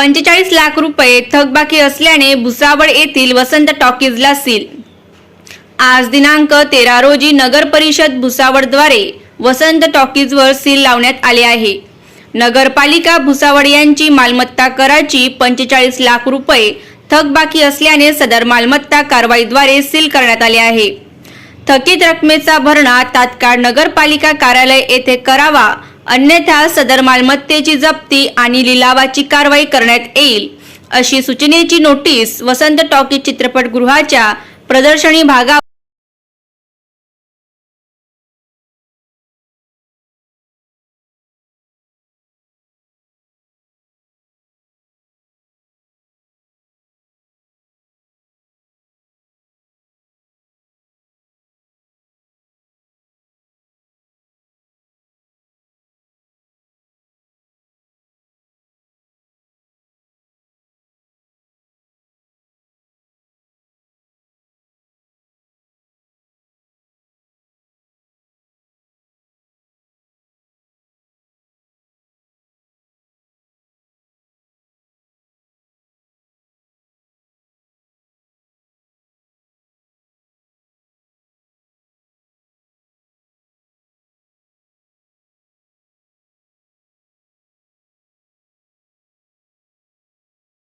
पंचेचाळीस लाख रुपये थकबाकी असल्याने भुसावळ येथील वसंत टॉकीजला सील. आज दिनांक तेरा रोजी नगर परिषद भुसावळद्वारे वसंत टॉकीजवर सील लावण्यात आले आहे. नगरपालिका भुसावळ यांची मालमत्ता कराची पंचेचाळीस लाख रुपये थकबाकी असल्याने सदर मालमत्ता कारवाईद्वारे सील करण्यात आले आहे. थकीत रकमेचा भरणा तात्काळ नगरपालिका कार्यालय येथे करावा अन्यथा सदर मालमत्तेची जप्ती आणि लिलावाची कारवाई करण्यात येईल अशी सूचनेची नोटीस वसंत टॉकीज चित्रपटगृहाच्या प्रदर्शनी भागा